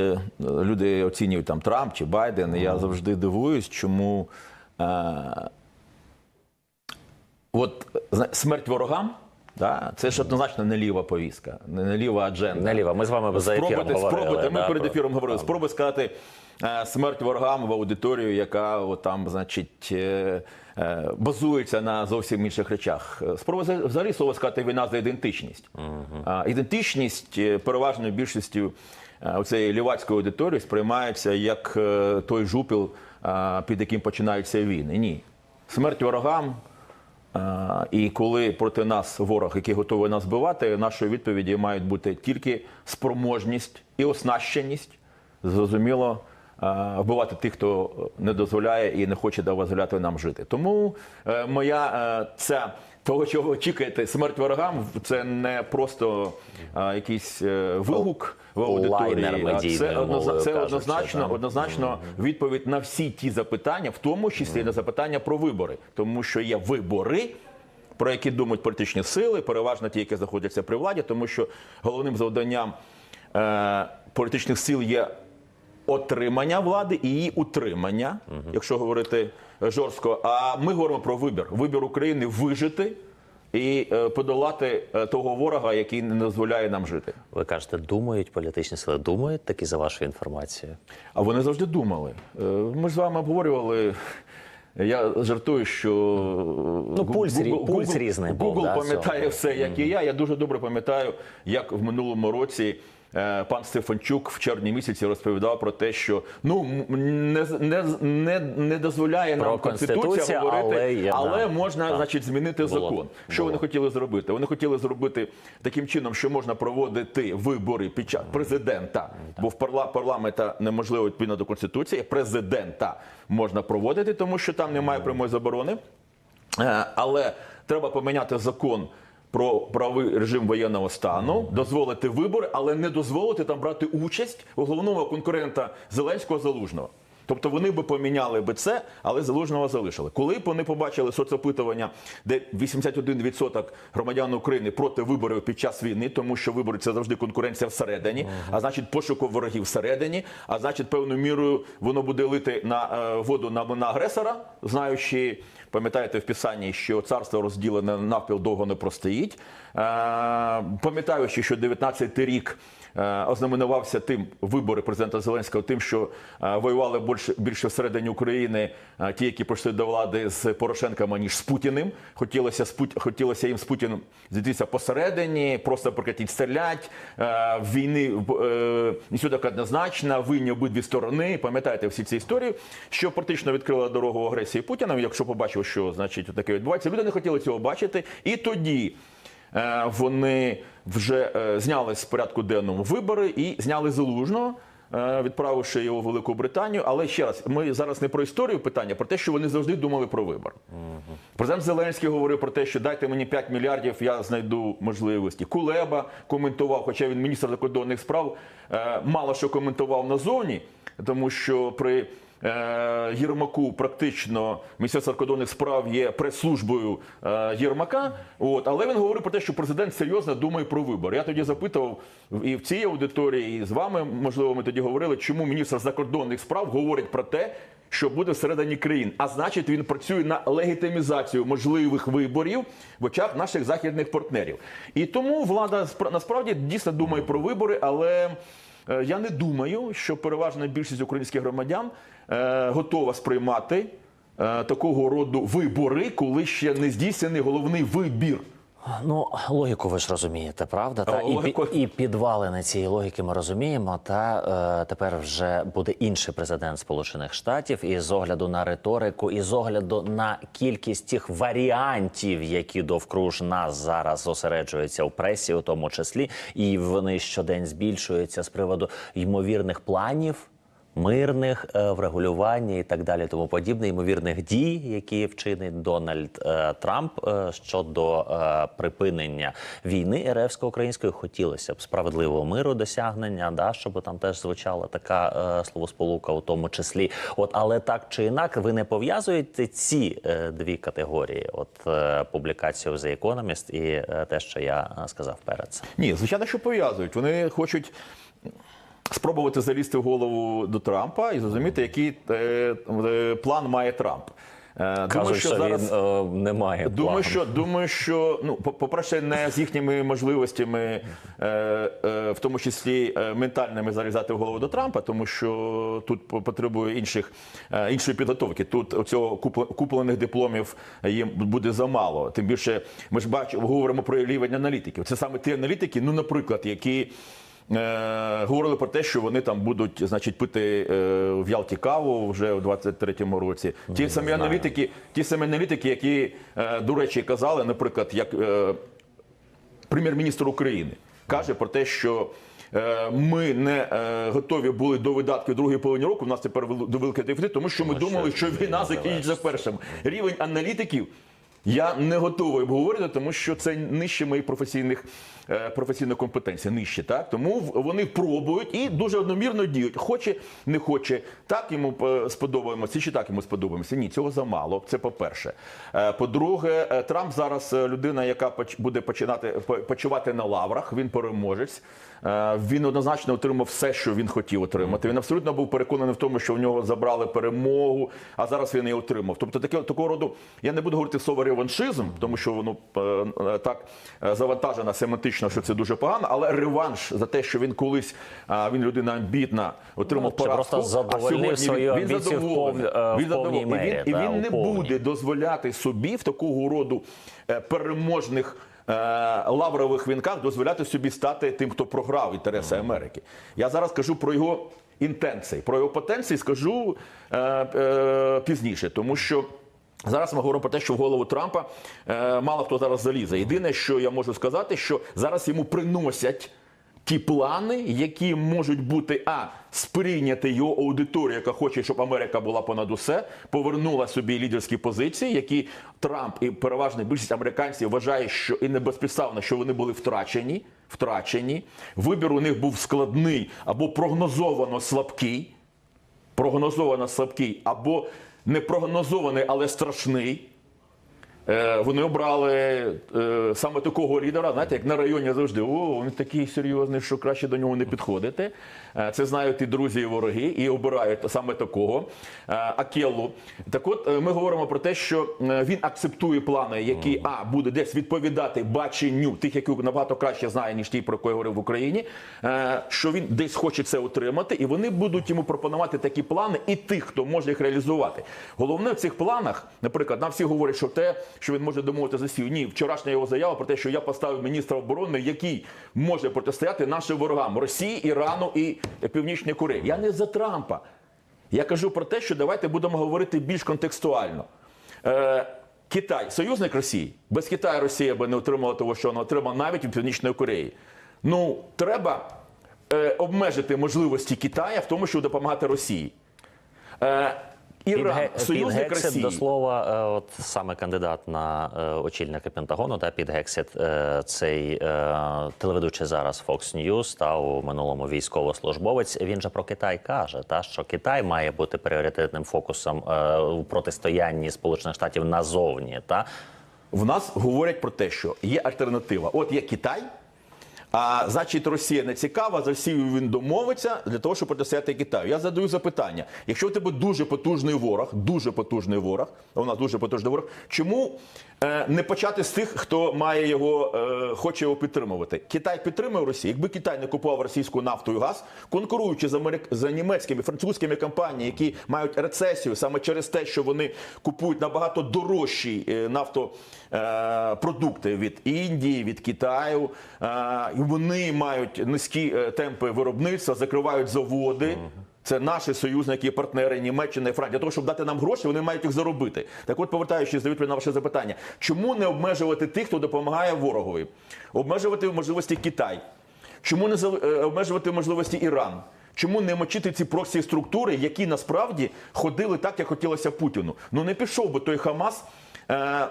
е, люди оцінюють там Трамп чи Байден, і я завжди дивуюсь, чому е, от смерть ворогам. Да, це ж однозначно не ліва повістка, не не ліва адженда. Не ліва. Ми з вами за ефіром Спробуйте, говорили. спробуйте, ми да, перед ефіром говорили. Спробуй сказати е, смерть ворогам в аудиторію, яка от там, значить, е, е, базується на зовсім інших речах. Спробуй взагалі слово сказати війна за ідентичність. Ідентичність е, переважною більшістю е, цієї лівацької аудиторії сприймається як е, той жупіл, е, під яким починаються війни. Ні. Смерть ворогам. І коли проти нас ворог, який готовий нас вбивати, нашою відповіді мають бути тільки спроможність і оснащеність, зрозуміло, вбивати тих, хто не дозволяє і не хоче дозволяти нам жити. Тому моя ця того, чого очікуєте, смерть ворогам, це не просто а, якийсь е, вигук в аудиторії. Лайнер а медійною Це, однозна- мовою це кажучи, однозначно, так. однозначно відповідь на всі ті запитання, в тому числі на запитання про вибори, тому що є вибори. Про які думають політичні сили, переважно ті, які знаходяться при владі, тому що головним завданням е, політичних сил є отримання влади і її утримання, якщо говорити жорстко. А ми говоримо про вибір. Вибір України вижити і е, подолати е, того ворога, який не дозволяє нам жити. Ви кажете, думають політичні сили, думають такі за вашою інформацією. А вони завжди думали. Е, Ми ж з вами обговорювали. Я жартую, що Ну, пульс рі- пульс різний був, Google да, пам'ятає все, як і я. Я дуже добре пам'ятаю, як в минулому році. Е, Пан Стефанчук в червні місяці розповідав про те, що ну не, не, не, не дозволяє Про нам конституція говорити, але є, але да. можна, Так. значить, змінити Було. закон. Що вони хотіли зробити? Вони хотіли зробити таким чином, що можна проводити вибори під час президента, бо в парла парламента неможливо відповідно до конституції. Президента можна проводити, тому що там немає прямої заборони. Е, Але треба поміняти закон. Про правий режим воєнного стану дозволити вибори, але не дозволити там брати участь у головного конкурента Зеленського Залужного. Тобто вони би поміняли би це, але залужного залишили. Коли б вони побачили соцопитування, де 81% громадян України проти виборів під час війни, тому що вибори це завжди конкуренція всередині, а значить пошуку ворогів всередині, а значить, певною мірою воно буде лити на е, воду на, на агресора, знаючи. Пам'ятаєте в писанні, що царство розділене навпіл довго не простоїть. Е, Пам'ятаючи, що 19-й рік ознаменувався тим вибори президента Зеленського, тим, що е, воювали більше, більше всередині України е, ті, які прийшли до влади з Порошенком, ніж з Путіним. Хотілося, хотілося їм з Путіним зійтися посередині, просто прикатіть стрілять. Е, Війни е, не сюди однозначна, винні обидві сторони. Пам'ятаєте всі ці історії, що практично відкрила дорогу агресії Путіна. Якщо побачив, що значить таке відбувається, люди не хотіли цього бачити. І тоді е, вони вже е, зняли з порядку денного вибори і зняли залужного. е, Відправивши його в Велику Британію, але ще раз, ми зараз не про історію питання, про те, що вони завжди думали про вибор. Президент Зеленський говорив про те, що дайте мені 5 мільярдів, я знайду можливості. Кулеба коментував, хоча він міністр закордонних справ, е, мало що коментував назовні, тому що при е, Єрмаку практично Міністерство закордонних справ є прес-службою е, Єрмака. От, але він говорив про те, що президент серйозно думає про вибор. Я тоді запитував і в цій аудиторії, і з вами, можливо, ми тоді говорили, чому міністр закордонних справ говорить про те, що буде всередині країн. А значить, він працює на легітимізацію можливих виборів в очах наших західних партнерів. І тому влада спра- насправді дійсно думає про вибори, але е, я не думаю, що переважна більшість українських громадян е, готова сприймати е, такого роду вибори, коли ще не здійснений головний вибір. Ну, логіку ви ж розумієте, правда? Та і, логіку- і підвали на цієї логіки ми розуміємо. Та е, тепер вже буде інший президент Сполучених Штатів, і з огляду на риторику, і з огляду на кількість тих варіантів, які довкруж нас зараз зосереджуються у пресі, у тому числі, і вони щодень збільшуються з приводу ймовірних планів. Мирних е, врегулювання і так далі, тому подібне, ймовірних дій, які вчинить Дональд е, Трамп е, щодо припинення війни РФсько-української, хотілося б справедливого миру досягнення, да, щоб там теж звучала така словосполука, у тому числі. От, але так чи інак, ви не пов'язуєте ці дві категорії: от публікацію The Economist і те, що я сказав перед цим. Ні, звичайно, що пов'язують. Вони хочуть. Спробувати залізти в голову до Трампа і зрозуміти, який е, е, план має Трамп. Е, Кажуть, що, він е, не має Думаю, плану. що думаю, що ну по- по-перше, не з їхніми можливостями, е, е, в тому числі е, ментальними залізати в голову до Трампа, тому що тут потребує інших е, іншої підготовки. Тут цього куплених дипломів їм буде замало. Тим більше, ми ж бачимо, говоримо про рівень аналітиків. Це саме ті аналітики, ну, наприклад, які. Е, говорили про те, що вони там будуть, значить, пити е, в Ялті каву вже у 23-му році. Ті самі аналітики, ті самі аналітики, які, е, до речі, казали, наприклад, як е, прем'єр-міністр України каже про те, що ми не готові були до видатків другої половини року. У нас тепер до великий дефіцит, тому що ми думали, що війна закінчиться першим. Рівень аналітиків. Я не готовий обговорити, тому що це нижче моїх професійних е, професійних компетенцій. Нижче, так тому вони пробують і дуже одномірно діють. Хоче, не хоче, так йому е, сподобаємося, чи так йому сподобаємося. Ні, цього замало. Це по-перше. Е, По-друге, Трамп зараз людина, яка буде починати почувати на лаврах. Він переможець. Е, Він однозначно отримав все, що він хотів отримати. Він абсолютно був переконаний в тому, що в нього забрали перемогу, а зараз він її отримав. Тобто таке такого роду я не буду говорити слово реваншизм, тому що воно е, е, так завантажено семантично, що це дуже погано. Але реванш за те, що він колись він людина амбітна, отримав Ну, поразку. просто задовольнив а сьогодні він, він задоволений. пов- Він задоволений. мері, І він, і він не повній. буде дозволяти собі в такого роду переможних. Е, Лаврових вінках дозволяти собі стати тим, хто програв інтереси Америки. Я зараз кажу про його інтенції, про його потенції скажу е, е, пізніше, тому що зараз ми говоримо про те, що в голову Трампа е, мало хто зараз залізе. Єдине, що я можу сказати, що зараз йому приносять ті плани, які можуть бути а сприйняти його аудиторію, яка хоче, щоб Америка була понад усе, повернула собі лідерські позиції, які Трамп і переважна більшість американців вважає, що і не безпідставно, що вони були втрачені. Втрачені. Вибір у них був складний або прогнозовано слабкий. Прогнозовано слабкий, або не прогнозований, але страшний. Е, Вони обрали е, саме такого лідера, знаєте, як на районі завжди. О, він такий серйозний, що краще до нього не підходити. Е, Це знають і друзі, і вороги, і обирають саме такого Акеллу. Так от ми говоримо про те, що він акцептує плани, які а буде десь відповідати баченню тих, які набагато краще знає, ніж ті, про я говорив в Україні. Що він десь хоче це отримати, і вони будуть йому пропонувати такі плани і тих, хто може їх реалізувати. Головне в цих планах, наприклад, нам всі говорять, що те, що він може домовити за сів. Ні, вчорашня його заява про те, що я поставив міністра оборони, який може протистояти нашим ворогам Росії, Ірану і Північній Кореї. Я не за Трампа. Я кажу про те, що давайте будемо говорити більш контекстуально. Е, Китай, союзник Росії. Без Китаю Росія би не отримала того, що вона отримала навіть від Північної Кореї. Ну, треба е, обмежити можливості Китая в тому, щоб допомагати Росії. Е, Іран, Підге- союзник Підгексит, Росії. до слова, е, от саме кандидат на е, очільника Пентагону, та Підгексит, е, цей телеведучий зараз Fox News та у минулому військовослужбовець. Він же про Китай каже, та що Китай має бути пріоритетним фокусом у протистоянні Сполучених Штатів назовні. Та В нас говорять про те, що є альтернатива. От є Китай, а значить Росія не цікава, за Росією він домовиться для того, щоб протистояти Китаю. Я задаю запитання: якщо в тебе дуже потужний ворог, дуже потужний ворог, у нас дуже потужний ворог, чому е, не почати з тих, хто має його, е, хоче його підтримувати? Китай підтримує Росію. Якби Китай не купував російську нафту і газ, конкуруючи з, Америк... з німецькими французькими компаніями, які мають рецесію саме через те, що вони купують набагато дорожчі е, нафтопродукти від Індії, від Китаю. Е, Вони мають низькі е, темпи виробництва, закривають заводи. Це наші союзники, партнери Німеччина і Франція. Для того, щоб дати нам гроші, вони мають їх заробити. Так от, повертаючись відповіді на ваше запитання, чому не обмежувати тих, хто допомагає ворогові? Обмежувати можливості Китай. Чому не е, обмежувати можливості Іран? Чому не мочити ці проксі структури, які насправді ходили так, як хотілося Путіну? Ну не пішов би той Хамас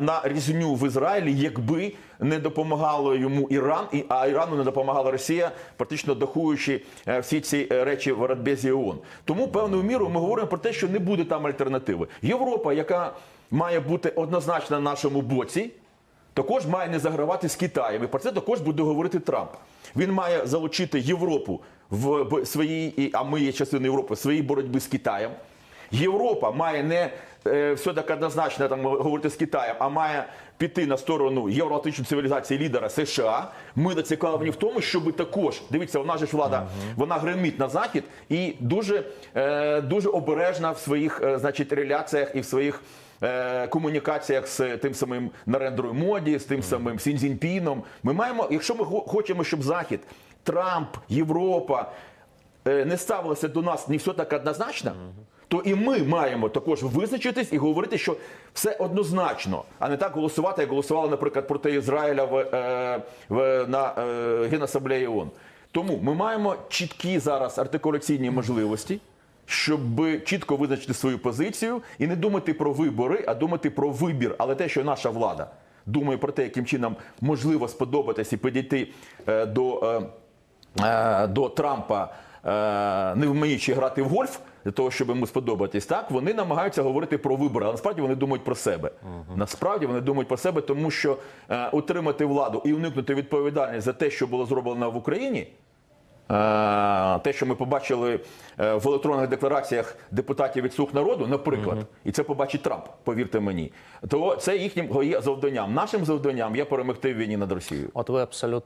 на різню в Ізраїлі, якби не допомагало йому Іран, і а Ірану не допомагала Росія, практично дахуючи е, всі ці е, речі в Радбезі ООН. Тому певною мірою ми говоримо про те, що не буде там альтернативи. Європа, яка має бути однозначно на нашому боці, також має не загравати з Китаєм. І про це також буде говорити Трамп. Він має залучити Європу в своїй, а ми є частиною Європи, в своїй боротьбі з Китаєм. Європа має не е, все так однозначно там говорити з Китаєм, а має піти на сторону євроатлантичної цивілізації лідера США. Ми зацікавлені в тому, щоб також дивіться, вона ж влада, вона гримить на захід і дуже, е, дуже обережна в своїх е, значить реляціях і в своїх. Комунікаціях з тим самим Нарендрою Моді, з тим самим Сінзінпіном. Ми маємо, якщо ми хо- хочемо, щоб Захід, Трамп, Європа не ставилися до нас не все так однозначно, то і ми маємо також визначитись і говорити, що все однозначно, а не так голосувати, як голосували, наприклад, проти Ізраїля в, е, в, на е, Генасамблеї ООН. Тому ми маємо чіткі зараз артикуляційні можливості. Щоб чітко визначити свою позицію і не думати про вибори, а думати про вибір. Але те, що наша влада думає про те, яким чином можливо сподобатись і підійти е, до е, до Трампа, не вміючи грати в гольф, для того, щоб йому сподобатись, так вони намагаються говорити про вибори, але насправді вони думають про себе. Насправді вони думають про себе, тому що е, утримати владу і уникнути відповідальність за те, що було зроблено в Україні. Е, Те, що ми побачили е, в електронних деклараціях депутатів від слуг народу, наприклад, і це побачить Трамп, повірте мені, то це їхнім є завданням. Нашим завданням є перемогти в війні над Росією. От ви абсолютно